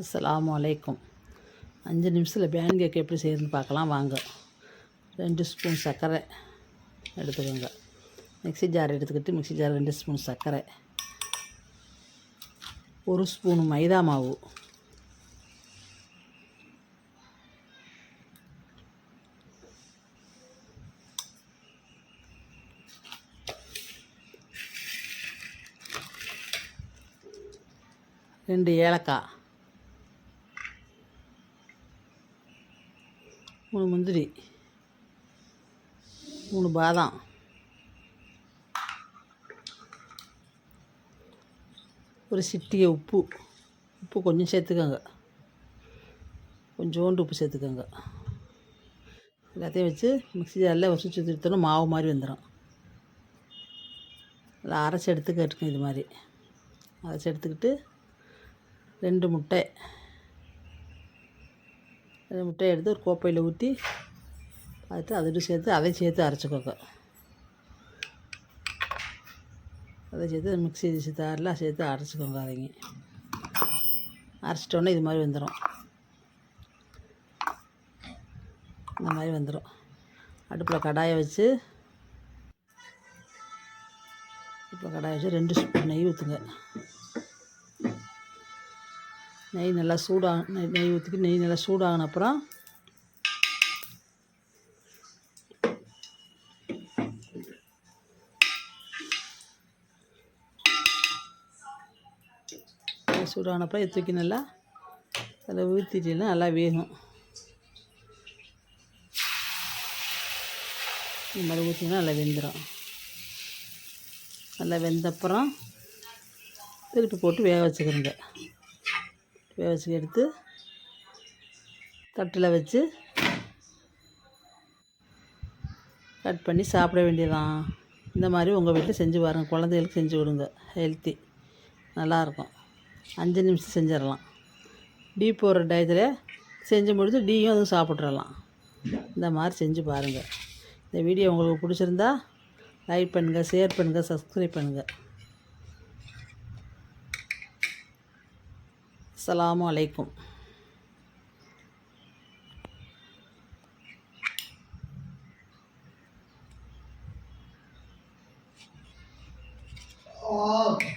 அஸ்லாம் அலைக்கும். அஞ்சு நிமிஷத்தில் பேன் கேக் எப்படி செய்யறதுன்னு பார்க்கலாம் வாங்க. ரெண்டு ஸ்பூன் சர்க்கரை எடுத்துக்கோங்க. மிக்ஸி ஜார் எடுத்துக்கிட்டு மிக்ஸி ஜார் ரெண்டு ஸ்பூன் சர்க்கரை. ஒரு ஸ்பூன் மைதா மாவு. ரெண்டு ஏலக்காய். மூணு முந்திரி மூணு பாதாம் ஒரு சிட்டிகை உப்பு உப்பு கொஞ்சம் சேர்த்துக்கோங்க. கொஞ்சோண்டு உப்பு சேர்த்துக்கோங்க. எல்லாத்தையும் வச்சு மிக்ஸி ஜாரில் ஒரு சுற்றி மாவு மாதிரி வந்துடும் நல்லா அரைச்சி எடுத்துக்கிட்டுங்க இது மாதிரி. அரைச்சி எடுத்துக்கிட்டு ரெண்டு முட்டை அந்த முட்டையை எடுத்து ஒரு கோப்பையில் ஊற்றி பார்த்து அதோடு சேர்த்து அதை சேர்த்து அரைச்சிக்கோங்க. அதை சேர்த்து மிக்ஸி தாரில் சேர்த்து அரைச்சிக்கோங்க அதைங்க அரைச்சிட்டோன்னே இது மாதிரி வந்துடும் இந்த மாதிரி வந்துடும் அடுப்பில் கடாயை வச்சு அடுப்பில் கடாயை வச்சு ரெண்டு ஸ்பூன் நெய் ஊற்றுங்க. நெய் நல்லா சூடாக நெய் நெய் ஊற்றிட்டு நெய் நல்லா சூடாகின அப்புறம் சூடான அப்புறம் தூக்கி நல்லா. அதில் ஊற்றிட்டீங்கன்னா நல்லா வேகும். இந்த மாதிரி ஊற்றினா நல்லா வெந்துடும் நல்லா வெந்தப்புறம் திருப்பி போட்டு வேக வச்சுக்கிறேங்க. வேக எடுத்து தட்டில் வச்சு கட் பண்ணி சாப்பிட வேண்டியதான் இந்த மாதிரி உங்கள் வீட்டில் செஞ்சு பாருங்கள் குழந்தைகளுக்கு செஞ்சு கொடுங்க. ஹெல்த்தி நல்லாயிருக்கும். அஞ்சு நிமிஷம் செஞ்சிடலாம். டீ போடுற டயத்தில் செஞ்சு முடிச்சு டீயும் அதுவும் சாப்பிட்றலாம் இந்த மாதிரி செஞ்சு பாருங்கள் இந்த வீடியோ உங்களுக்கு பிடிச்சிருந்தா லைக் பண்ணுங்கள் ஷேர் பண்ணுங்கள் சப்ஸ்கிரைப் பண்ணுங்கள் அஸ்லாம் வலைக்கும் Oh.